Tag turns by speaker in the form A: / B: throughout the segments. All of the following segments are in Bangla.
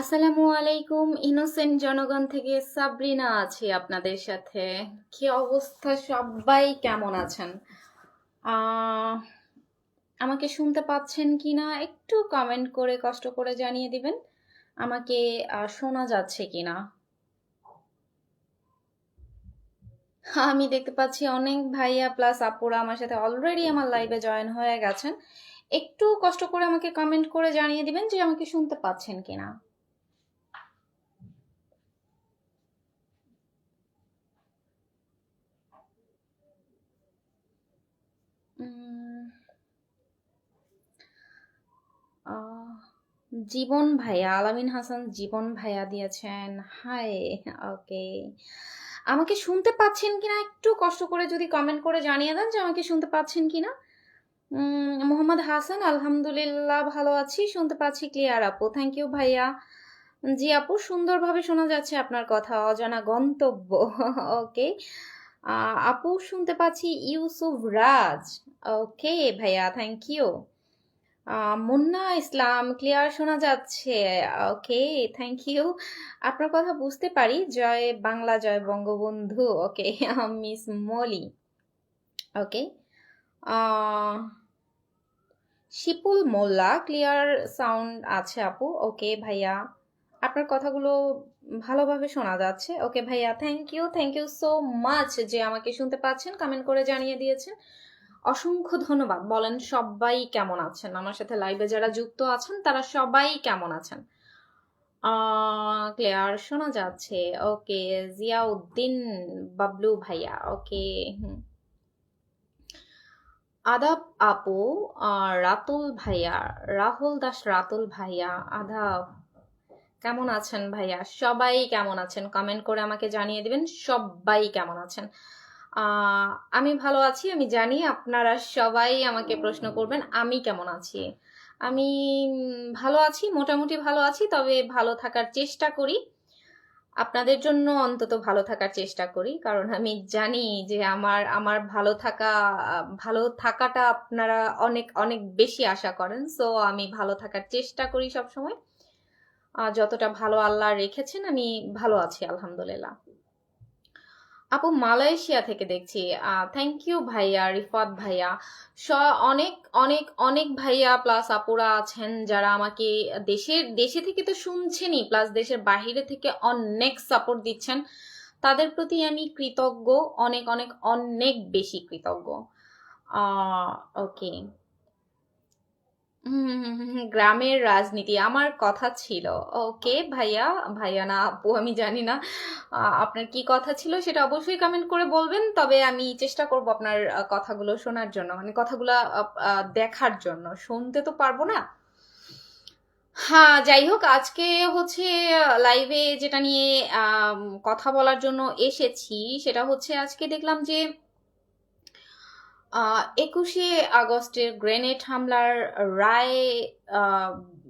A: আসসালামু আলাইকুম, ইনোসেন্ট জনগণ থেকে সাবরিনা আছি আপনাদের সাথে। কি অবস্থা? সবাই কেমন আছেন? আমাকে শুনতে পাচ্ছেন কি না একটু কমেন্ট করে, কষ্ট করে জানিয়ে দিবেন। আমাকে শোনা যাচ্ছে কি না আমি দেখতে পাচ্ছি অনেক ভাইয়া প্লাস আপুরা আমার সাথে অলরেডি আমার লাইভে জয়েন হয়ে গেছেন। একটু কষ্ট করে আমাকে কমেন্ট করে জানিয়ে দিবেন যে আমাকে শুনতে পাচ্ছেন কিনা। জীবন ভাইয়া, আলামিন হাসান জীবন ভাইয়া দিয়েছেন। Hi okay. আমাকে শুনতে পাচ্ছেন কিনা একটু কষ্ট করে যদি কমেন্ট করে জানিয়ে দেন যে আমাকে শুনতে পাচ্ছেন কিনা। মোহাম্মদ হাসান, আলহামদুলিল্লাহ ভালো আছি, শুনতে পাচ্ছি ক্লিয়ার আপু। থ্যাংক ইউ ভাইয়া। জি আপু, সুন্দরভাবে শোনা যাচ্ছে আপনার কথা, অজানা গন্তব্য। ওকে। আপু, শুনতে পাচ্ছি ইউসুফ রাজ। ওকে ভাইয়া thank you Munna Islam, clear শোনা যাচ্ছে। ওকে থ্যাংক ইউ আপনার কথা বুঝতে পারি। জয় বাংলা, জয় Bangabandhu. Okay miss Molly okay Shipul Molla, clear sound আছে আপু। ওকে, ভাইয়া, আপনার কথাগুলো ভালোভাবে শোনা যাচ্ছে। ওকে, ভাইয়া thank you thank you so much যে আমাকে শুনতে পাচ্ছেন কমেন্ট করে জানিয়ে দিয়েছেন। অসংখ্য ধন্যবাদ। বলেন সবাই কেমন আছেন? আমার সাথে লাইভে যারা যুক্ত আছেন তারা সবাই কেমন আছেন? ক্লিয়ার শোনা যাচ্ছে। ওকে জিয়াউদ্দিন বাবলু ভাইয়া ওকে আদাব আপু রাতুল ভাইয়া রাহুল দাস রাতুল ভাইয়া আদাব কেমন আছেন ভাইয়া? সবাই কেমন আছেন? কমেন্ট করে আমাকে জানিয়ে দিবেন সবাই কেমন আছেন? আহ, আমি ভালো আছি, আমি জানি আপনারা সবাই আমাকে প্রশ্ন করবেন, আমি কেমন আছি? আমি ভালো আছি, মোটামুটি ভালো আছি, তবে ভালো থাকার চেষ্টা করি। আপনাদের জন্য অন্তত ভালো থাকার চেষ্টা করি, কারণ আমি জানি যে আমার আমার ভালো থাকা, ভালো থাকাটা আপনারা অনেক অনেক বেশি আশা করেন সো আমি ভালো থাকার চেষ্টা করি সব সময় যতটা ভালো আল্লাহ রেখেছেন, আমি ভালো আছি, আলহামদুলিল্লাহ। আপু মালয়েশিয়া থেকে দেখছি। থ্যাংক ইউ ভাইয়া, রিফাত ভাইয়া। অনেক অনেক অনেক ভাইয়া প্লাস আপুরা আছেন যারা আমাকে দেশের, দেশে থেকে তো শুনছেনই প্লাস দেশের বাহিরে থেকে অনেক সাপোর্ট দিচ্ছেন। তাদের প্রতি আমি কৃতজ্ঞ, অনেক অনেক অনেক বেশি কৃতজ্ঞ। ওকে হুম, হুম, হুম, হুম, গ্রামের রাজনীতি আমার কথা ছিল। ওকে ভাইয়া ভাইয়া না আপু আমি জানি না। আপনার কি কথা ছিল সেটা অবশ্যই কমেন্ট করে বলবেন তবে আমি চেষ্টা করব আপনার কথাগুলো শোনার জন্য মানে কথাগুলো দেখার জন্য। শুনতে তো পারব না। হ্যাঁ যাই হোক আজকে হচ্ছে লাইভে যেটা নিয়ে কথা বলার জন্য এসেছি সেটা হচ্ছে আজকে দেখলাম যে একুশে আগস্টের গ্রেনেড হামলার রায়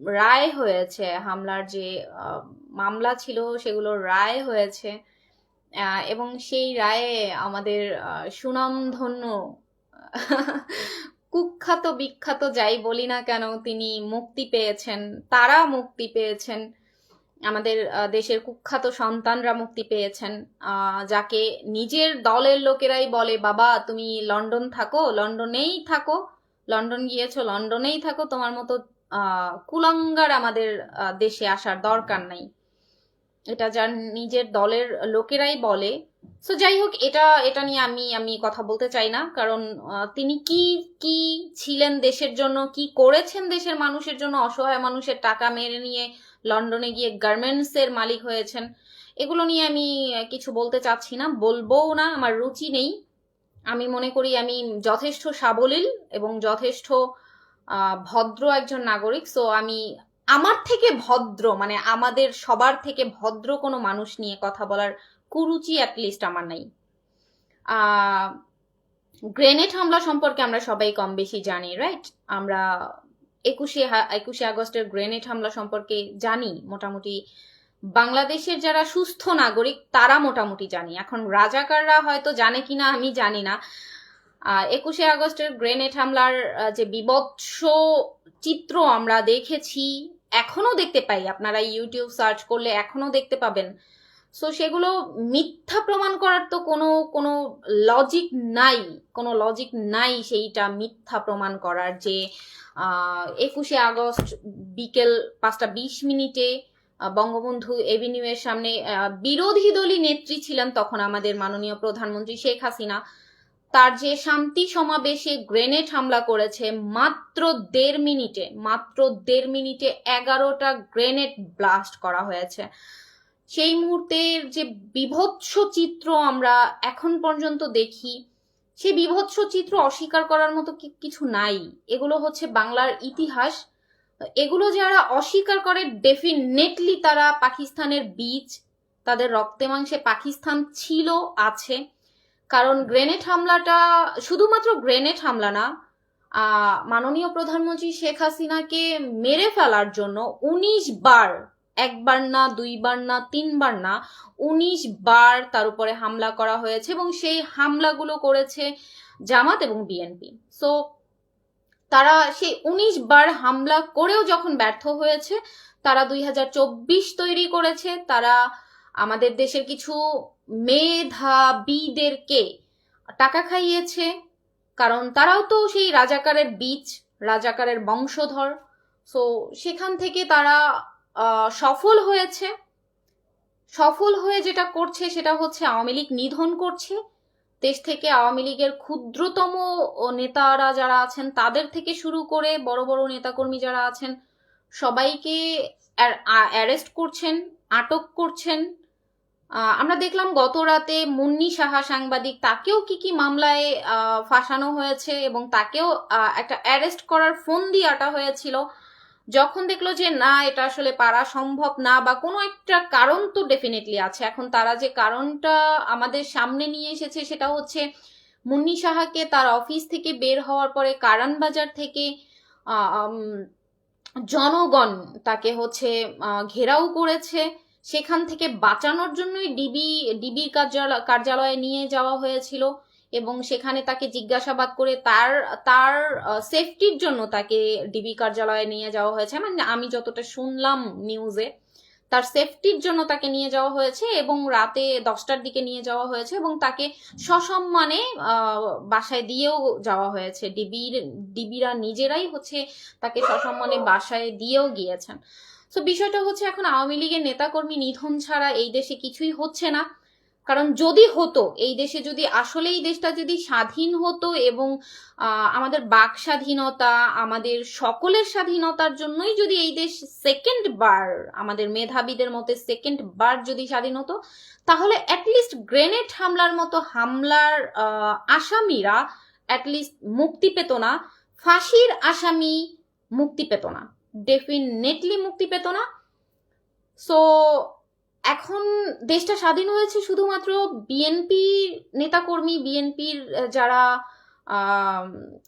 A: রায় হয়েছে। হামলার যে মামলা ছিল সেগুলো রায় হয়েছে। এবং সেই রায়ে আমাদের সুনামধন্য, কুখ্যাত বিখ্যাত যাই বলি না কেন, তিনি মুক্তি পেয়েছেন। তারা মুক্তি পেয়েছেন। আমাদের দেশের কুখ্যাত সন্তানরা মুক্তি পেয়েছেন। যাকে নিজের দলের লোকেরাই বলে, বাবা, তুমি লন্ডন থাকো, লন্ডনেই থাকো, লন্ডন গিয়েছো, লন্ডনেই থাকো, তোমার মতো কুলাঙ্গার আমাদের দেশে আসার দরকার নাই। এটা যার নিজের দলের লোকেরাই বলে। সো যাই হোক, এটা এটা নিয়ে আমি আমি কথা বলতে চাই না, কারণ তিনি কি কি ছিলেন দেশের জন্য, কি করেছেন দেশের মানুষের জন্য, অসহায় মানুষের টাকা মেরে নিয়ে লন্ডনে গিয়ে গার্মেন্টস এর মালিক হয়েছেন। এগুলো নিয়ে আমি কিছু বলতে চাচ্ছি না, বলবোও না, আমার রুচি নেই। আমি মনে করি আমি যথেষ্ট সাবলীল এবং যথেষ্ট ভদ্র একজন নাগরিক সো আমি আমার থেকে ভদ্র মানে আমাদের সবার থেকে ভদ্র কোনো মানুষ নিয়ে কথা বলার কুরুচি অ্যাটলিস্ট আমার নাই। গ্রেনেড হামলা সম্পর্কে আমরা সবাই কম বেশি জানি রাইট আমরা একুশে একুশে আগস্টের গ্রেনেড হামলা সম্পর্কে জানি, মোটামুটি বাংলাদেশের যারা সুস্থ নাগরিক, তারা মোটামুটি জানি। এখন রাজাকাররা হয়তো জানে কিনা আমি জানি না। একুশে আগস্টের গ্রেনেড হামলার যে বিভৎস চিত্র আমরা দেখেছি, এখনও দেখতে পাই। আপনারা ইউটিউব সার্চ করলে এখনও দেখতে পাবেন। সো সেগুলো মিথ্যা প্রমাণ করার তো কোনো কোনো লজিক নাই। কোনো লজিক নাই সেইটা মিথ্যা প্রমাণ করার যে একুশে আগস্ট বিকেল পাঁচটা বিশ মিনিটে বঙ্গবন্ধু এভিনিউয়ের সামনে বিরোধী দলীয় নেত্রী ছিলেন তখন আমাদের মাননীয় প্রধানমন্ত্রী শেখ হাসিনা। তার যে শান্তি সমাবেশে গ্রেনেড হামলা করেছে, মাত্র দেড় মিনিটে, মাত্র দেড় মিনিটে এগারোটা গ্রেনেড ব্লাস্ট করা হয়েছে। সেই মুহূর্তের যে বিভৎস চিত্র আমরা এখন পর্যন্ত দেখি সেই বিভৎস চিত্র অস্বীকার করার মতো কিছু নাই। এগুলো হচ্ছে বাংলার ইতিহাস। এগুলো যারা অস্বীকার করে ডেফিনেটলি তারা পাকিস্তানের বীজ, তাদের রক্তে মাংসে পাকিস্তান ছিল, আছে। কারণ গ্রেনেড হামলাটা শুধুমাত্র গ্রেনেড হামলা না মাননীয় প্রধানমন্ত্রী শেখ হাসিনাকে মেরে ফেলার জন্য উনিশ বার একবার না, দুইবার না, তিনবার না, উনিশ বার তার উপরে হামলা করা হয়েছে এবং সেই হামলাগুলো করেছে জামাত এবং বিএনপি। সো তারা সেই উনিশ বার হামলা করেও যখন ব্যর্থ হয়েছে, তারা দুই হাজার চব্বিশ তৈরি করেছে। তারা আমাদের দেশের কিছু মেধাবীদেরকে টাকা খাইয়েছে, কারণ তারাও তো সেই রাজাকারের বীজ, রাজাকারের বংশধর। সো সেখান থেকে তারা সফল হয়েছে। সফল হয়ে যেটা করছে সেটা হচ্ছে আওয়ামী লীগ নিধন করছে। দেশ থেকে আওয়ামী লীগের ক্ষুদ্রতম নেতারা যারা আছেন, তাদের থেকে শুরু করে বড় বড় নেতাকর্মী যারা আছেন, সবাইকে অ্যারেস্ট করছেন, আটক করছেন। আমরা দেখলাম গত রাতে মুন্নি সাহা সাংবাদিক, তাকেও কি কি মামলায় ফাঁসানো হয়েছে এবং তাকেও একটা অ্যারেস্ট করার ফোন দিয়ে আটা হয়েছিল। যখন দেখল যে না, এটা আসলে পারা সম্ভব না বা কোনো একটা কারণ তো ডেফিনেটলি আছে। এখন তারা যে কারণটা আমাদের সামনে নিয়ে এসেছে সেটা হচ্ছে মুন্নি সাহাকে তার অফিস থেকে বের হওয়ার পরে কারণ বাজার থেকে জনগণ তাকে হচ্ছে ঘেরাও করেছে। সেখান থেকে বাঁচানোর জন্যই ডিবি ডিবির কার্যালয়ে নিয়ে যাওয়া হয়েছিল। এবং সেখানে তাকে জিজ্ঞাসাবাদ করে তার তার সেফটির জন্য তাকে ডিবি কার্যালয়ে নিয়ে যাওয়া হয়েছে। মানে আমি যতটা শুনলাম নিউজে তার সেফটির জন্য তাকে নিয়ে যাওয়া হয়েছে এবং রাতে দশটার দিকে নিয়ে যাওয়া হয়েছে এবং তাকে সসম্মানে বাসায় দিয়েও যাওয়া হয়েছে। ডিবির ডিবিরা নিজেরাই হচ্ছে তাকে সসম্মানে বাসায় দিয়েও গিয়েছেন। তো বিষয়টা হচ্ছে এখন আওয়ামী লীগের নেতাকর্মী নিধন ছাড়া এই দেশে কিছুই হচ্ছে না। কারণ যদি হতো, এই দেশে যদি আসলে এই দেশটা যদি স্বাধীন হতো এবং আমাদের বাক স্বাধীনতা, আমাদের সকলের স্বাধীনতার জন্যই যদি এই দেশ সেকেন্ড বার, আমাদের মেধাবীদের মতে সেকেন্ড বার যদি স্বাধীন হতো, তাহলে অ্যাটলিস্ট গ্রেনেড হামলার মতো হামলার আসামিরা অ্যাটলিস্ট মুক্তি পেত না, ফাঁসির আসামি মুক্তি পেত না ডেফিনেটলি মুক্তি পেত না। সো এখন দেশটা স্বাধীন হয়েছে শুধুমাত্র বিএনপি নেতাকর্মী বিএনপির যারা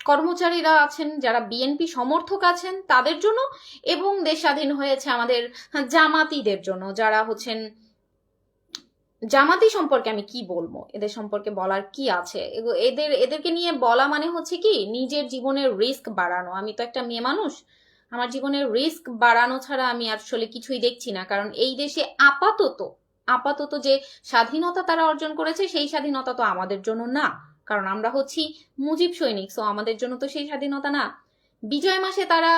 A: কর্মচারীরা আছেন, যারা বিএনপি সমর্থক আছেন, তাদের জন্য এবং দেশ স্বাধীন হয়েছে আমাদের জামাতিদের জন্য, যারা হচ্ছেন, জামাতি সম্পর্কে আমি কি বলব? এদের সম্পর্কে বলার কি আছে? এদের, এদেরকে নিয়ে বলা মানে হচ্ছে কি, নিজের জীবনের রিস্ক বাড়ানো। আমি তো একটা মেয়ে মানুষ আমার জীবনের রিস্ক বাড়ানো ছাড়া আমি আসলে কিছুই দেখছি না। কারণ এই দেশে আপাতত আপাতত যে স্বাধীনতা তারা অর্জন করেছে, সেই স্বাধীনতা তো আমাদের জন্য না। কারণ আমরা হচ্ছি মুজিব সৈনিক সো আমাদের জন্য তো সেই স্বাধীনতা না। বিজয় মাসে তারা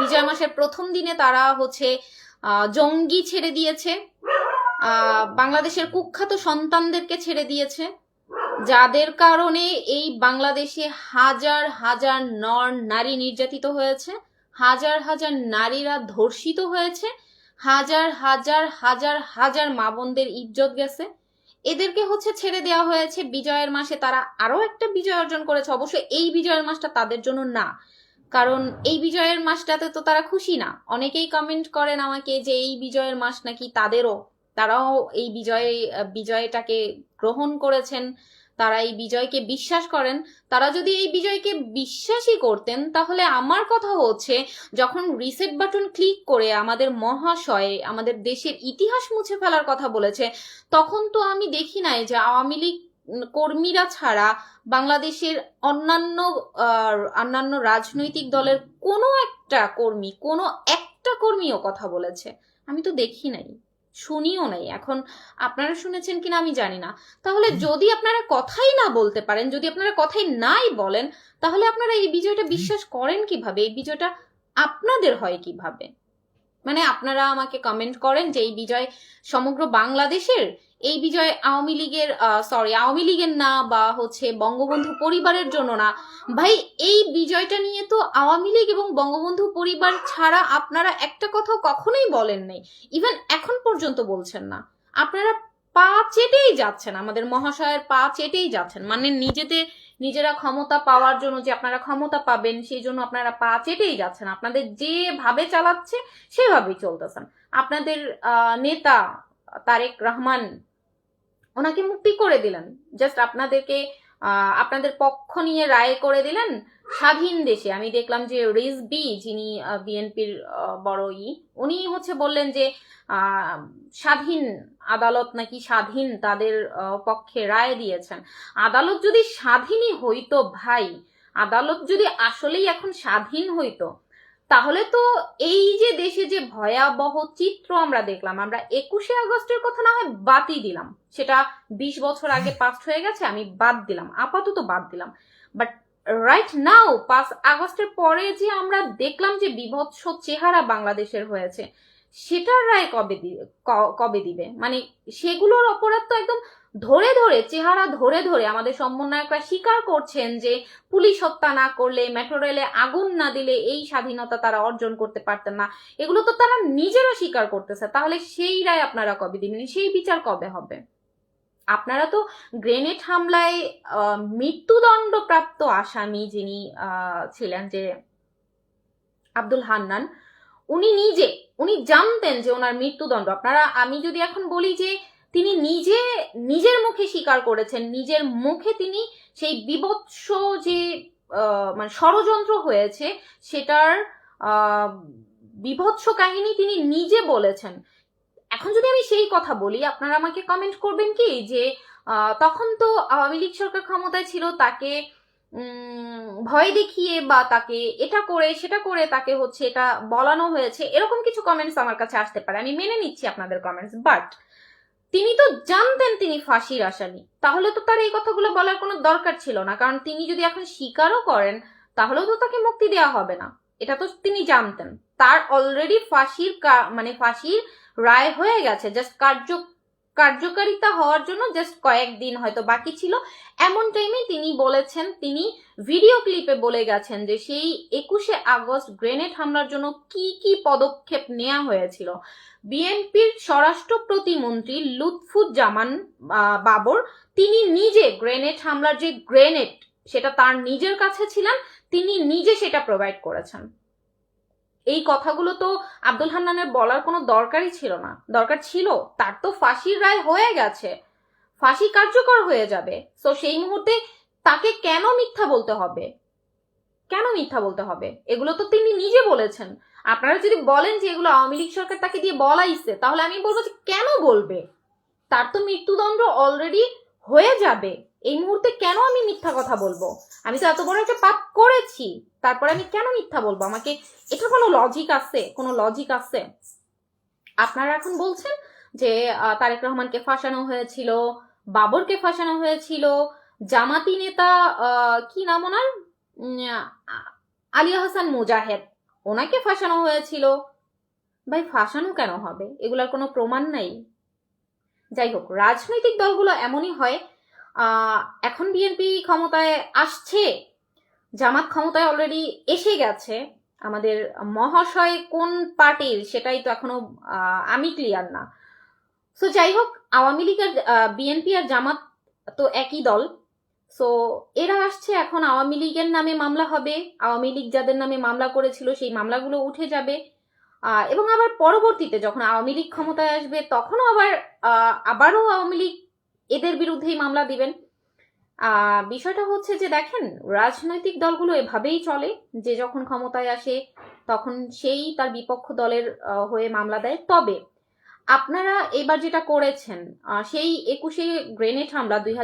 A: বিজয় মাসের প্রথম দিনে তারা হচ্ছে জঙ্গি ছেড়ে দিয়েছে। বাংলাদেশের কুখ্যাত সন্তানদেরকে ছেড়ে দিয়েছে। যাদের কারণে এই বাংলাদেশে হাজার হাজার নর নারী নির্যাতিত হয়েছে, হাজার হাজার নারীরা ধর্ষিত হয়েছে, হাজার হাজার হাজার হাজার মা বোনদের ইজ্জত গেছে। এদেরকে হচ্ছে ছেড়ে দেওয়া হয়েছে। বিজয়ের মাসে তারা আরও একটা বিজয় অর্জন করেছে। অবশ্যই এই বিজয়ের মাসটা তাদের জন্য না। কারণ এই বিজয়ের মাসটাতে তো তারা খুশি না। অনেকেই কমেন্ট করেন আমাকে যে এই বিজয়ের মাস নাকি তাদেরও, তারাও এই বিজয়, বিজয়টাকে গ্রহণ করেছেন। তারা এই বিজয়কে বিশ্বাস করেন। তারা যদি এই বিজয়কে বিশ্বাসই করতেন, তাহলে আমার কথা হচ্ছে, যখন রিসেট বাটন ক্লিক করে আমাদের মহাশয়, আমাদের দেশের ইতিহাস মুছে ফেলার কথা বলেছে, তখন তো আমি দেখি নাই যে আওয়ামী লীগ কর্মীরা ছাড়া বাংলাদেশের অন্যান্য অন্যান্য রাজনৈতিক দলের কোনো একটা কর্মী, কোনো একটা কর্মীও কথা বলেছে। আমি তো দেখি নাই। শুনিও নাই। এখন আপনারা শুনেছেন কিনা আমি জানি না। তাহলে যদি আপনারা কথাই না বলতে পারেন যদি আপনারা কথাই নাই বলেন তাহলে আপনারা এই বিজয়টা বিশ্বাস করেন কীভাবে? এই বিজয়টা আপনাদের হয় কীভাবে? মানে আপনারা আমাকে কমেন্ট করেন যে এই বিজয় সমগ্র বাংলাদেশের, এই বিজয় আওয়ামী লীগের সরি আওয়ামী লীগের না বা হচ্ছে বঙ্গবন্ধু পরিবারের জন্য না। ভাই, এই বিজয়টা নিয়ে তো আওয়ামী লীগ এবং বঙ্গবন্ধু পরিবার ছাড়া আপনারা একটা কথা কখনোই বলেন নাই। ইভেন এখন পর্যন্ত বলছেন না। আপনারা পা চেটেই যাচ্ছেন, আমাদের মহাশয়ের পা চেটেই যাচ্ছেন। মানে নিজেদের নিজেরা ক্ষমতা পাওয়ার জন্য যে আপনারা ক্ষমতা পাবেন, সেই জন্য আপনারা পা চেটেই যাচ্ছেন। আপনাদের যেভাবে চালাচ্ছে, সেভাবেই চলতেছেন। আপনাদের নেতা তারেক রহমান, ওনাকে মুক্তি করে দিলেন। জাস্ট আপনাদেরকে আপনাদের পক্ষ নিয়ে রায় করে দিলেন। স্বাধীন দেশে আমি দেখলাম যে রিজবি যিনি বিএনপির বড় ই উনি হচ্ছে বললেন যে স্বাধীন আদালত নাকি স্বাধীন তাদের পক্ষে রায় দিয়েছেন। আদালত যদি স্বাধীনই হইতো ভাই আদালত যদি আসলেই এখন স্বাধীন হইতো তাহলে তো এই যে দেশে যে ভয়াবহ চিত্র আমরা দেখলাম আমরা একুশে আগস্টের কথা না হয় বাদই দিলাম। সেটা বিশ বছর আগে পাস হয়ে গেছে আমি বাদ দিলাম আপাতত বাদ দিলাম। বাট রাইট নাও পাঁচ আগস্টের পরে যে আমরা দেখলাম যে বিভৎস চেহারা বাংলাদেশের হয়েছে, সেটার রায় কবে কবে দিবে? মানে সেগুলোর অপরাধ তো একদম ধরে ধরে, চেহারা ধরে ধরে আমাদের সমন্বয়করা স্বীকার করছেন যে পুলিশ হত্যা না করলে মেট্রো রেলে আগুন না দিলে এই স্বাধীনতা তারা অর্জন করতে পারতেন না। এগুলো তো তারা নিজেরা স্বীকার করতেছে। তাহলে সেই রায় আপনারা কবে দিবেন? সেই বিচার কবে হবে? আপনারা তো গ্রেনেড হামলায় মৃত্যুদণ্ডপ্রাপ্ত আসামি যিনি ছিলেন যে আব্দুল হান্নান, উনি নিজে, উনি জানতেন যে ওনার মৃত্যুদণ্ড। আপনারা, আমি যদি এখন বলি যে তিনি নিজে, নিজের মুখে স্বীকার করেছেন, নিজের মুখে তিনি সেই বিভৎস যে মানে ষড়যন্ত্র হয়েছে, সেটার বিভৎস কাহিনী তিনি নিজে বলেছেন। এখন যদি আমি সেই কথা বলি, আপনারা আমাকে কমেন্ট করবেন কি? যে তখন তো আওয়ামী লীগ সরকার ক্ষমতায় ছিল, তাকে ভয় দেখিয়ে বা তাকে এটা করে, সেটা করে তাকে হচ্ছে এটা বলানো হয়েছে, এরকম কিছু কমেন্টস আমার কাছে আসতে পারে। আমি মেনে নিচ্ছি আপনাদের কমেন্টস বাট তিনি তো জানতেন তিনি ফাঁসির আসামি। তাহলে তো তার এই কথাগুলো বলার কোনো দরকার ছিল না, কারণ তিনি যদি এখন স্বীকারও করেন, তাহলেও তো তাকে মুক্তি দেওয়া হবে না। এটা তো তিনি জানতেন। তার অলরেডি ফাঁসির মানে ফাঁসির রায় হয়ে গেছে। জাস্ট কার্য, কার্যকারিতা হওয়ার জন্য জাস্ট কয়েকদিন হয়তো বাকি ছিল। এমন টাইমে তিনি বলেছেন, তিনি ভিডিও ক্লিপে বলে গেছেন যে সেই একুশে আগস্ট গ্রেনেড হামলার জন্য কি কি পদক্ষেপ নেওয়া হয়েছিল। বিএনপির স্বরাষ্ট্র প্রতিমন্ত্রী লুৎফুজ্জামান বাবর, তিনি নিজে গ্রেনেড হামলার যে গ্রেনেড, সেটা তার নিজের কাছে ছিলেন, তিনি নিজে সেটা প্রোভাইড করেছেন। এই কথাগুলো তো আব্দুল হান্নানের বলার কোনো দরকারই ছিল না। দরকার ছিল, তার তো ফাঁসির রায় হয়ে গেছে। ফাঁসি কার্যকর হয়ে যাবে। তো সেই মুহূর্তে তাকে কেন মিথ্যা বলতে হবে? কেন মিথ্যা বলতে হবে? এগুলো তো তিনি নিজে বলেছেন। আপনারা যদি বলেন যে এগুলো আওয়ামী লীগ সরকার তাকে দিয়ে বলাইছে তাহলে আমি বলব যে কেন বলবে? তার তো মৃত্যুদণ্ড অলরেডি হয়ে যাবে। এই মুহূর্তে কেন আমি মিথ্যা কথা বলব? আমি তো এত বড় একটা পাপ করেছি। তারপরে আমি কেন মিথ্যা বলব? আমাকে এটা কোনো লজিক আছে? কোনো লজিক আছে? আপনারা এখন বলছেন যে তারেক রহমানকে ফাঁসানো হয়েছিল, বাবরকে ফাঁসানো হয়েছিল, জামাতি নেতা কি নাম ওনার? আলিয়া হাসান মুজাহেদ, ওনাকে ফাঁসানো হয়েছিল। ভাই, ফাঁসানো কেন হবে? এগুলার কোনো প্রমাণ নাই। যাই হোক, রাজনৈতিক দলগুলো এমনই হয় এখন বিএনপি ক্ষমতায় আসছে, জামাত ক্ষমতায় অলরেডি এসে গেছে। আমাদের মহাশয় কোন পার্টির সেটাই তো এখনও আমি ক্লিয়ার না। সো যাই হোক, আওয়ামী লীগ আর বিএনপি আর জামাত তো একই দল। সো এরা আসছে, এখন আওয়ামী লীগের নামে মামলা হবে। আওয়ামী লীগ যাদের নামে মামলা করেছিল, সেই মামলাগুলো উঠে যাবে। এবং আবার পরবর্তীতে যখন আওয়ামী লীগ ক্ষমতায় আসবে, তখনও আবার আবারও আওয়ামী লীগ এদের বিরুদ্ধেই মামলা দিবেন। বিষয়টা হচ্ছে যে দেখেন, রাজনৈতিক দলগুলো এভাবেই চলে, যে যখন ক্ষমতায় আসে তখন সেই তার বিপক্ষ দলের হয়ে মামলা দেয়। তবে আপনারা এবার যেটা করেছেন সেই একুশে গ্রেনেড হামলা দুই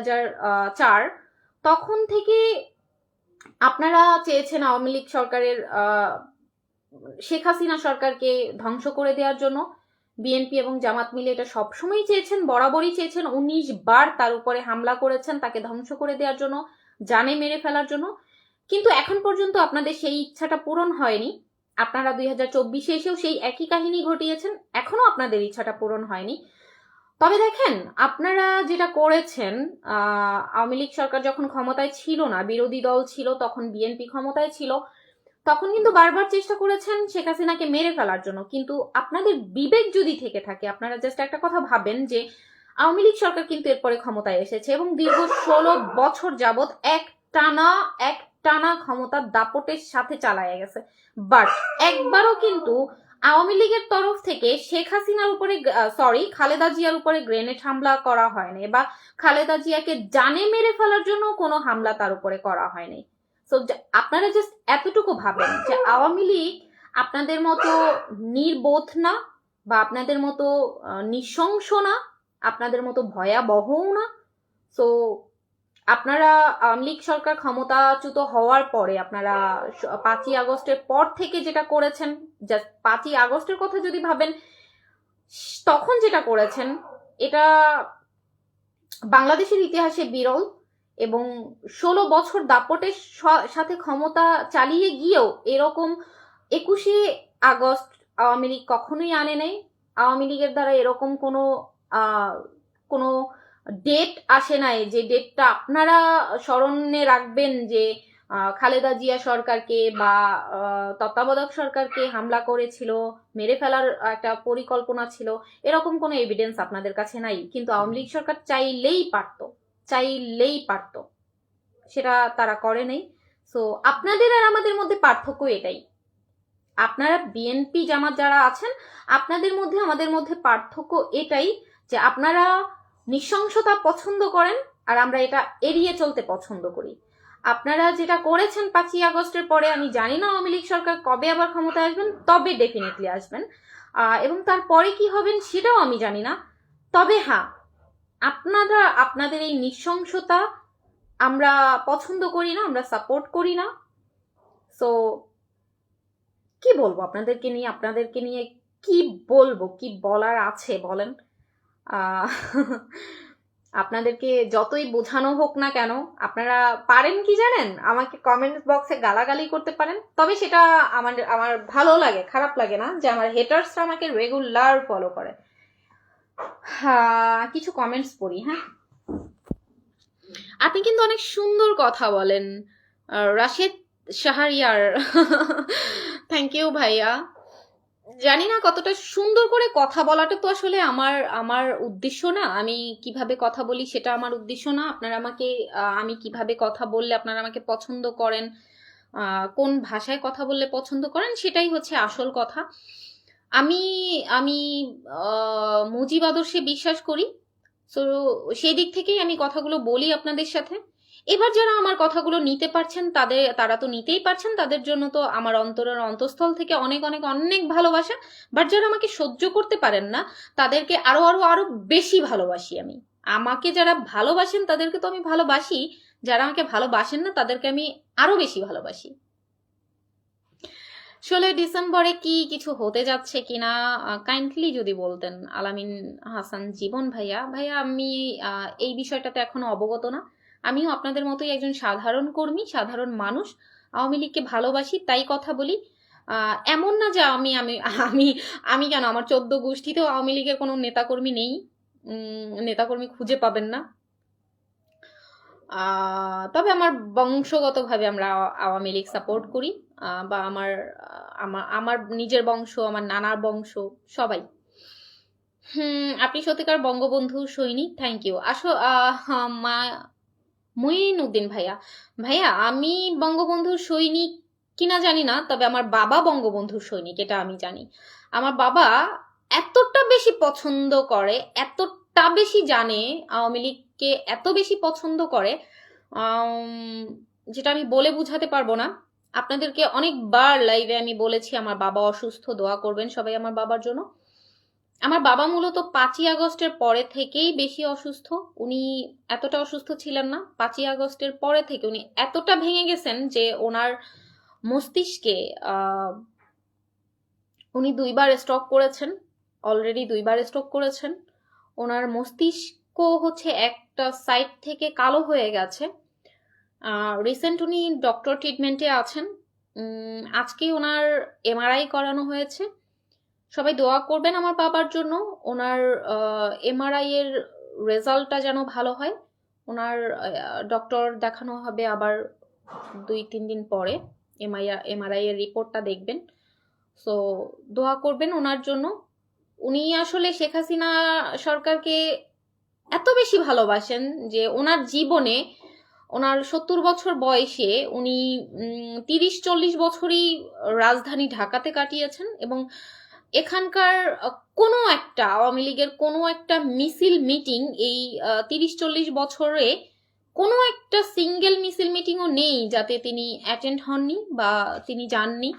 A: চার, তখন থেকে আপনারা চেয়েছেন আওয়ামী লীগ সরকারের শেখ হাসিনা সরকারকে ধ্বংস করে দেওয়ার জন্য। বিএনপি এবং জামাত মিলে এটা সবসময় চেয়েছেন, বরাবরই চেয়েছেন। উনিশ বার তার উপরে হামলা করেছেন তাকে ধ্বংস করে দেওয়ার জন্য, জানে মেরে ফেলার জন্য। কিন্তু এখন পর্যন্ত আপনাদের সেই ইচ্ছাটা পূরণ হয়নি। আপনারা দুই হাজার চব্বিশে এসেও সেই একই কাহিনী ঘটিয়েছেন, এখনও আপনাদের ইচ্ছাটা পূরণ হয়নি। তবে দেখেন, আপনারা যেটা করেছেন আওয়ামী লীগ সরকার যখন ক্ষমতায় ছিল না, বিরোধী দল ছিল, তখন বিএনপি ক্ষমতায় ছিল তখন কিন্তু বারবার চেষ্টা করেছেন শেখ হাসিনাকে মেরে ফেলার জন্য। কিন্তু আপনাদের বিবেক যদি থেকে থাকে, আপনারা জাস্ট একটা কথা ভাবেন যে, আওয়ামী লীগ সরকার কিন্তু এরপরে ক্ষমতায় এসেছে এবং দীর্ঘ ষোলো বছর যাবৎ এক টানা এক টানা ক্ষমতার দাপটের সাথে চালায় গেছে। বাট একবারও কিন্তু আওয়ামী লীগের তরফ থেকে শেখ হাসিনার উপরে সরি খালেদা জিয়ার উপরে গ্রেনেড হামলা করা হয়নি বা খালেদা জিয়াকে জানে মেরে ফেলার জন্য কোনো হামলা তার উপরে করা হয়নি। সো আপনারা জাস্ট এতটুকু ভাবেন যে আওয়ামী লীগ আপনাদের মতো নির্বোধ না বা আপনাদের মতো নৃশংস না, আপনাদের মতো ভয়াবহও না। সো আপনারা আওয়ামী লীগ সরকার ক্ষমতাচ্যুত হওয়ার পরে, আপনারা পাঁচই আগস্টের পর থেকে যেটা করেছেন জাস্ট পাঁচই আগস্টের কথা যদি ভাবেন তখন যেটা করেছেন, এটা বাংলাদেশের ইতিহাসে বিরল। এবং ষোলো বছর দাপটের সাথে ক্ষমতা চালিয়ে গিয়েও এরকম একুশে আগস্ট আওয়ামী লীগ কখনোই আনে নাই। আওয়ামী লীগের দ্বারা এরকম কোনো কোনো ডেট আসে নাই যে ডেটটা আপনারা স্মরণে রাখবেন যে খালেদা জিয়া সরকারকে বা তত্ত্বাবধায়ক সরকারকে হামলা করেছিল, মেরে ফেলার একটা পরিকল্পনা ছিল, এরকম কোনো এভিডেন্স আপনাদের কাছে নাই। কিন্তু আওয়ামী লীগ সরকার চাইলেই পারতো। চাইলেই পারতো। সেটা তারা করে নাই। সো আপনাদের আর আমাদের মধ্যে পার্থক্য এটাই। আপনারা বিএনপি জামাত যারা আছেন, আপনাদের মধ্যে, আমাদের মধ্যে পার্থক্য এটাই যে আপনারা নৃশংসতা পছন্দ করেন আর আমরা এটা এড়িয়ে চলতে পছন্দ করি। আপনারা যেটা করেছেন পাঁচই আগস্টের পরে, আমি জানি না আওয়ামী লীগ সরকার কবে আবার ক্ষমতায় আসবেন, তবে ডেফিনেটলি আসবেন। এবং তারপরে কি হবেন সেটাও আমি জানি না। তবে হ্যাঁ আপনারা, আপনাদের এই নৃশংসতা আমরা পছন্দ করি না, আমরা সাপোর্ট করি না। সো কি বলব আপনাদেরকে নিয়ে? আপনাদেরকে নিয়ে কি বলব? কি বলার আছে বলেন? আপনাদেরকে যতই বোঝানো হোক না কেন, আপনারা পারেন কি জানেন? আমাকে কমেন্ট বক্সে গালাগালি করতে পারেন। তবে সেটা আমার আমার ভালো লাগে, খারাপ লাগে না যে আমার হেটার্সরা আমাকে রেগুলার ফলো করে। কিছু কমেন্টস পড়ি হ্যাঁ? আপনি কিন্তু অনেক সুন্দর কথা বলেন রাশেদ শাহরিয়ার। থ্যাংক ইউ ভাইয়া। জানি না কতটা সুন্দর করে কথা বলাটা তো আসলে আমার আমার উদ্দেশ্য না। আমি কীভাবে কথা বলি সেটা আমার উদ্দেশ্য না। আপনারা আমাকে আমি কীভাবে কথা বললে আপনারা আমাকে পছন্দ করেন কোন ভাষায় কথা বললে পছন্দ করেন সেটাই হচ্ছে আসল কথা। আমি আমি মুজিব আদর্শে বিশ্বাস করি। সো সেই দিক থেকেই আমি কথাগুলো বলি আপনাদের সাথে। এবার যারা আমার কথাগুলো নিতে পারছেন, তাদের, তারা তো নিতেই পারছেন, তাদের জন্য তো আমার অন্তরের অন্তঃস্থল থেকে অনেক অনেক অনেক ভালোবাসা। বাট যারা আমাকে সহ্য করতে পারেন না, তাদেরকে আরও আরও আরও বেশি ভালোবাসি আমি। আমাকে যারা ভালোবাসেন, তাদেরকে তো আমি ভালোবাসি। যারা আমাকে ভালোবাসেন না, তাদেরকে আমি আরও বেশি ভালোবাসি। ষোলোই ডিসেম্বরে কি কিছু হতে যাচ্ছে কিনা কাইন্ডলি যদি বলতেন আলামিন হাসান জীবন ভাইয়া। ভাইয়া, আমি এই বিষয়টাতে এখনও অবগত না। আমিও আপনাদের মতোই একজন সাধারণ কর্মী, সাধারণ মানুষ। আওয়ামী লীগকে ভালোবাসি, তাই কথা বলি। এমন না যে আমি আমি আমি আমি কেন? আমার চোদ্দ গোষ্ঠীতেও আওয়ামী লীগের কোনো নেতাকর্মী নেই। নেতাকর্মী খুঁজে পাবেন না। তবে আমার বংশগতভাবে আমরা আওয়ামী লীগ সাপোর্ট করি বা আমার আমার নিজের বংশ, আমার নানার বংশ, সবাই। হুম, আপনি সত্যিকার বঙ্গবন্ধু সৈনিক? থ্যাংক ইউ আসো মা মঈন উদ্দিন ভাইয়া। ভাইয়া, আমি বঙ্গবন্ধুর সৈনিক কিনা জানি না, তবে আমার বাবা বঙ্গবন্ধুর সৈনিক, এটা আমি জানি। আমার বাবা এতটা বেশি পছন্দ করে, এতটা বেশি জানে, আওয়ামী লীগকে এত বেশি পছন্দ করে যেটা আমি বলে বুঝাতে পারব না। আপনাদেরকে অনেকবার লাইভে আমি বলেছি, আমার বাবা অসুস্থ, দোয়া করবেন সবাই আমার বাবার জন্য। আমার বাবা মূলত পাঁচই আগস্টের পরে থেকেই বেশি অসুস্থ। উনি এতটা অসুস্থ ছিলেন না, পাঁচই আগস্টের পরে থেকে উনি এতটা ভেঙে গেছেন যে ওনার মস্তিষ্কে উনি দুইবার স্ট্রোক করেছেন অলরেডি দুইবার স্ট্রোক করেছেন। ওনার মস্তিষ্ক হচ্ছে একটা সাইড থেকে কালো হয়ে গেছে। রিসেন্ট উনি ডক্টর ট্রিটমেন্টে আছেন। আজকে ওনার এমআরআই করানো হয়েছে। সবাই দোয়া করবেন আমার বাবার জন্য। ওনার এমআরআই এর রেজাল্টটা যেন ভালো হয়। ওনার ডক্টর দেখানো হবে আবার দুই, তিন দিন পরে। এমআই এমআরআই এর রিপোর্টটা দেখবেন। সো দোয়া করবেন ওনার জন্য। উনি আসলে শেখ হাসিনা সরকারকে এত বেশি ভালোবাসেন যে ওনার জীবনে ওনার সত্তর বছর বয়সে উনি তিরিশ, চল্লিশ বছরই রাজধানী ঢাকাতে কাটিয়েছেন এবং এখানকার কোনো একটা আওয়ামী লীগের কোনো একটা মিছিল মিটিং এই তিরিশ, চল্লিশ বছরে কোনো একটা সিঙ্গেল মিছিল মিটিংও নেই যাতে তিনি অ্যাটেন্ড হননি বা তিনি যাননি।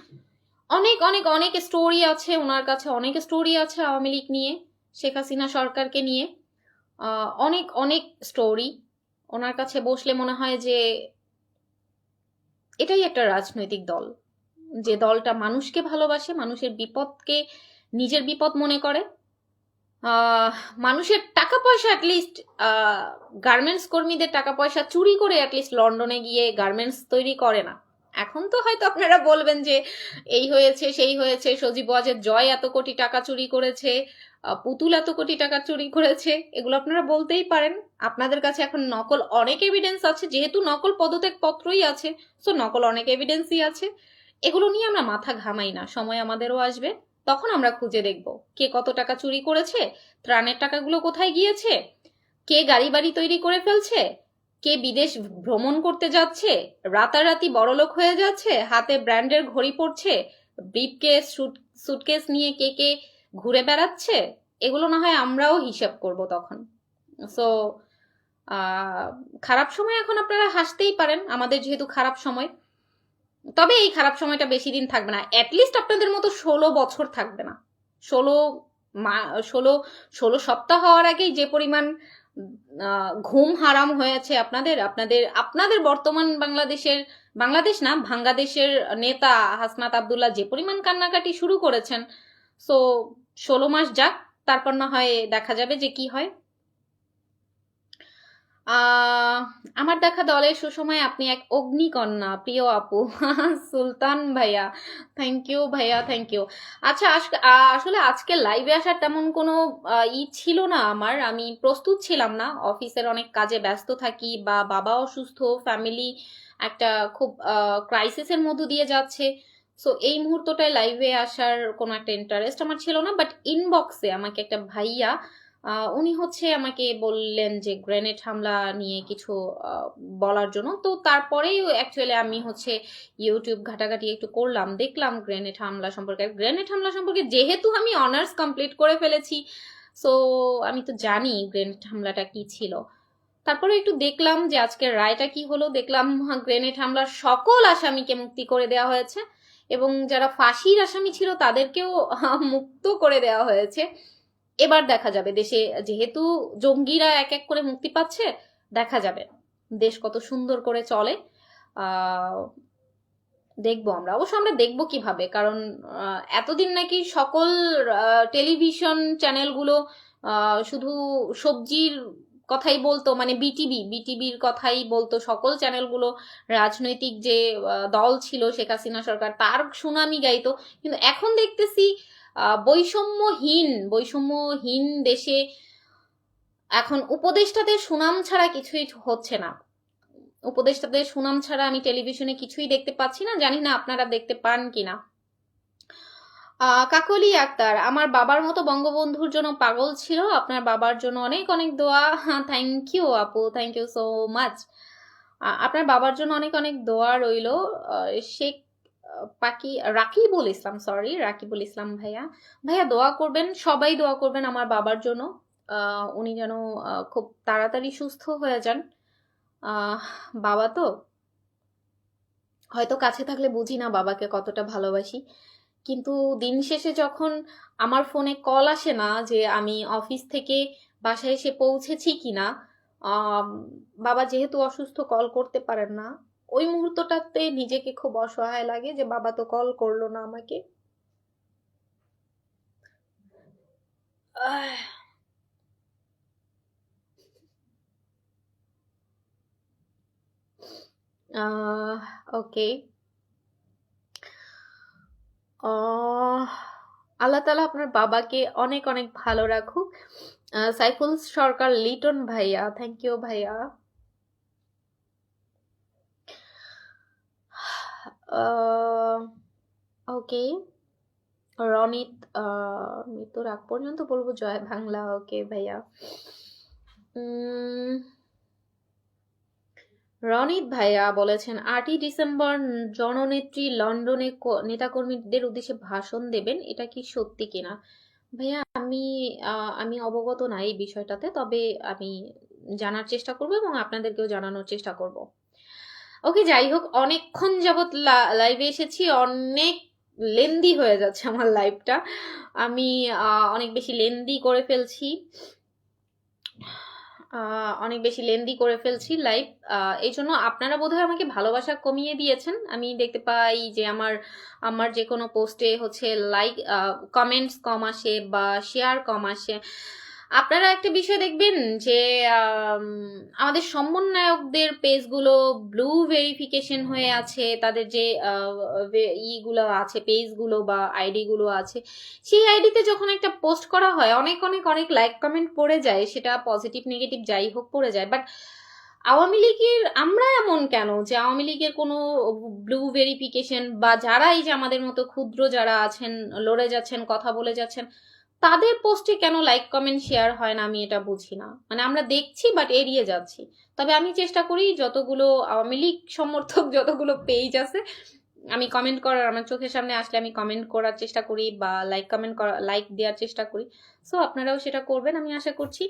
A: অনেক অনেক অনেক স্টোরি আছে ওনার কাছে, অনেক স্টোরি আছে আওয়ামী লীগ নিয়ে, শেখ হাসিনা সরকারকে নিয়ে। অনেক অনেক স্টোরি ওনার কাছে বসলে মনে হয় যে এটাই একটা রাজনৈতিক দল। যে দলটা মানুষকে ভালোবাসে, মানুষের বিপদকে নিজের বিপদ মনে করে। মানুষের টাকা পয়সা অ্যাটলিস্ট গার্মেন্টস কর্মীদের টাকা পয়সা চুরি করে অ্যাটলিস্ট লন্ডনে গিয়ে গার্মেন্টস তৈরি করে না। এখন তো হয়তো আপনারা বলবেন যে এই হয়েছে, সেই হয়েছে, সজীব ওয়াজের জয় এত কোটি টাকা চুরি করেছে পুতুল এত কোটি টাকা চুরি করেছে, এগুলো আপনারা বলতেই পারেন। আপনাদের কাছে এখন নকল অনেক এভিডেন্স আছে, যেহেতু নকল পদত্যাগ পত্রই আছে সো নকল অনেক এভিডেন্সই আছে। এগুলো নিয়ে আমরা মাথা ঘামাই না, সময় আমাদেরও আসবে, তখন আমরা খুঁজে দেখব কে কত টাকা চুরি করেছে, ত্রাণের টাকাগুলো কোথায় গিয়েছে, কে গাড়ি বাড়ি তৈরি করে ফেলছে কে বিদেশ ভ্রমণ করতে যাচ্ছে? রাতারাতি বড়লোক হয়ে যাচ্ছে? হাতে ব্র্যান্ডের ঘড়ি পড়ছে? ব্রিফকেস সুটকেস নিয়ে কে কে ঘুরে বেড়াচ্ছে? এগুলো না হয় আমরাও হিসাব করব তখন। সো খারাপ সময় এখন আপনারা হাসতেই পারেন। আমাদের যেহেতু খারাপ সময়। তবে এই খারাপ সময়টা বেশি দিন থাকবে না। অ্যাটলিস্ট আপনাদের মতো ষোলো বছর থাকবে না। ষোলো মা, ষোলো ষোলো সপ্তাহ হওয়ার আগেই যে পরিমাণ ঘুম হারাম হয়েছে আপনাদের? আপনাদের আপনাদের বর্তমান বাংলাদেশের, বাংলাদেশ না, বাংলাদেশের নেতা হাসনাত আবদুল্লাহ যে পরিমাণ কান্নাকাটি শুরু করেছেন সো ষোলো মাস যাক, তারপর না হয় দেখা যাবে যে কি হয়। আমার দেখা দলের সুসময় আপনি এক অগ্নিকন্যা, প্রিয় আপু। সুলতান ভাইয়া। থ্যাংক ইউ ভাইয়া থ্যাংক ইউ আচ্ছা আসলে আজকে লাইভে আসার তেমন কোনো ই ছিল না আমার। আমি প্রস্তুত ছিলাম না। অফিসের অনেক কাজে ব্যস্ত থাকি বা বাবা অসুস্থ ফ্যামিলি একটা খুব ক্রাইসিসের মধ্য দিয়ে যাচ্ছে। সো এই মুহূর্তটায় লাইভে আসার কোনো একটা ইন্টারেস্ট আমার ছিল না বাট ইনবক্সে আমাকে একটা ভাইয়া উনি হচ্ছে আমাকে বললেন যে গ্রেনেড হামলা নিয়ে কিছু বলার জন্য। তো তারপরেই অ্যাকচুয়ালি আমি হচ্ছে ইউটিউব ঘাটাঘাটি একটু করলাম, দেখলাম গ্রেনেড হামলা সম্পর্কে। গ্রেনেড হামলা সম্পর্কে যেহেতু আমি অনার্স কমপ্লিট করে ফেলেছি সো আমি তো জানি গ্রেনেড হামলাটা কি ছিল। তারপরে একটু দেখলাম যে আজকের রায়টা কি হলো, দেখলাম গ্রেনেড হামলার সকল আসামিকে মুক্তি করে দেওয়া হয়েছে এবং যারা ফাঁসির আসামি ছিল তাদেরকেও মুক্ত করে দেওয়া হয়েছে। এবার দেখা যাবে। দেশে যেহেতু জঙ্গিরা এক এক করে মুক্তি পাচ্ছে, দেখা যাবে। দেশ কত সুন্দর করে চলে। দেখব আমরা। অবশ্য আমরা দেখব কীভাবে? কারণ এতদিন নাকি সকল টেলিভিশন চ্যানেলগুলো শুধু সবজির কথাই বলতো মানে বিটিভি, বিটিভির কথাই বলতো সকল চ্যানেলগুলো। রাজনৈতিক যে দল ছিল শেখ হাসিনা সরকার, তার সুনামি গাইতো। কিন্তু এখন দেখতেছি বৈষম্যহীন বৈষম্যহীন দেশে এখন উপদেষ্টাদের সুনাম ছাড়া কিছুই হচ্ছে না। উপদেষ্টাদের সুনাম ছাড়া আমি টেলিভিশনে কিছুই দেখতে পাচ্ছি না, জানি না আপনারা দেখতে পান কিনা। কাকলি আক্তার, আমার বাবার মতো বঙ্গবন্ধুর জন্য পাগল ছিল, আপনার বাবার জন্য অনেক অনেক দোয়া। থ্যাংক ইউ আপু থ্যাংক ইউ সো মাচ আপনার বাবার জন্য অনেক অনেক দোয়া রইল। শেখ পাকি, রাকিবুল ইসলাম সরি রাকিবুল ইসলাম ভাইয়া। ভাইয়া, দোয়া করবেন, সবাই দোয়া করবেন আমার বাবার জন্য। উনি যেন খুব তাড়াতাড়ি সুস্থ হয়ে যান। বাবা তো, হয়তো কাছে থাকলে বুঝি না বাবাকে কতটা ভালোবাসি। কিন্তু দিন শেষে যখন আমার ফোনে কল আসে না যে আমি অফিস থেকে বাসায় এসে পৌঁছেছি কিনা বাবা যেহেতু অসুস্থ, কল করতে পারেন না। ওই মুহূর্তটাতে নিজেকে খুব অসহায় লাগে যে, বাবা তো কল করল না আমাকে। ওকে আল্লাহ তাআলা আপনার বাবাকে অনেক অনেক ভালো রাখুক। সাইফুল সরকার লিটন ভাইয়া থ্যাংক ইউ ভাইয়া। ওকে রনিত মৃত্যুর আগ পর্যন্ত বলব, জয় বাংলা ওকে ভাইয়া। রনিত ভাইয়া বলেছেন, আটই ডিসেম্বর জননেত্রী লন্ডনে নেতাকর্মীদের উদ্দেশ্যে ভাষণ দেবেন, এটা কি সত্যি কিনা? ভাইয়া, আমি আমি অবগত না এই বিষয়টাতে, তবে আমি জানার চেষ্টা করব এবং আপনাদেরকেও জানানোর চেষ্টা করব। ওকে, যাই হোক, অনেকক্ষণ যাবত লাইভে এসেছি, অনেক লেন্দি হয়ে যাচ্ছে আমার লাইভটা আমি অনেক বেশি লেন্দি করে ফেলছি। অনেক বেশি লেন্দি করে ফেলছি লাইভ এই জন্য আপনারা বোধহয় আমাকে ভালোবাসা কমিয়ে দিয়েছেন। আমি দেখতে পাই যে আমার আমার যে কোনো পোস্টে হচ্ছে লাইক কমেন্টস কম আসে বা শেয়ার কম আসে। আপনারা একটা বিষয় দেখবেন যে আমাদের সমন্বয়কদের পেজগুলো ব্লু ভেরিফিকেশন হয়ে আছে, তাদের যে ইগুলো আছে, পেজগুলো বা আইডিগুলো আছে, সেই আইডিতে যখন একটা পোস্ট করা হয়, অনেক অনেক অনেক লাইক কমেন্ট পড়ে যায়, সেটা পজিটিভ নেগেটিভ যাই হোক পড়ে যায় বাট আওয়ামী লীগের, আমরা এমন কেন যে আওয়ামী লীগের কোনো ব্লু ভেরিফিকেশন বা যারা এই যে আমাদের মতো ক্ষুদ্র যারা আছেন, লড়ে যাচ্ছেন, কথা বলে যাচ্ছেন তাদের পোস্টে কেন লাইক কমেন্ট শেয়ার হয় না আমি এটা বুঝি না। মানে আমরা দেখছি বাট এড়িয়ে যাচ্ছি। তবে আমি চেষ্টা করি যতগুলো আওয়ামী লীগ সমর্থক, যতগুলো পেজ আছে, আমি কমেন্ট করার, আমার চোখের সামনে আসলে আমি কমেন্ট করার চেষ্টা করি বা লাইক কমেন্ট করা লাইক দেওয়ার চেষ্টা করি। সো আপনারাও সেটা করবেন আমি আশা করছি।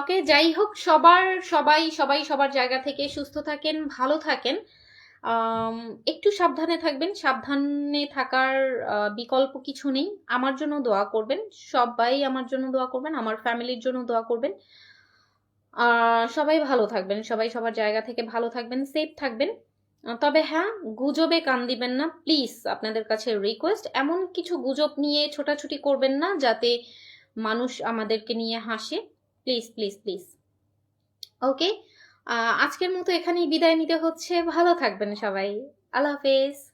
A: ওকে যাই হোক, সবার, সবাই সবাই সবার জায়গা থেকে সুস্থ থাকেন, ভালো থাকেন। একটু সাবধানে থাকবেন। সাবধানে থাকার বিকল্প কিছু নেই। আমার জন্য দোয়া করবেন। সবাই আমার জন্য দোয়া করবেন। আমার ফ্যামিলির জন্য দোয়া করবেন। সবাই ভালো থাকবেন। সবাই সবার জায়গা থেকে ভালো থাকবেন সেফ থাকবেন। তবে হ্যাঁ গুজবে কান দিবেন না। প্লিজ আপনাদের কাছে রিকোয়েস্ট এমন কিছু গুজব নিয়ে ছোটাছুটি করবেন না, যাতে মানুষ আমাদেরকে নিয়ে হাসে। প্লিজ প্লিজ প্লিজ ওকে আজকের মতো এখানেই বিদায় নিতে হচ্ছে। ভালো থাকবেন সবাই। আল্লাহ হাফেজ।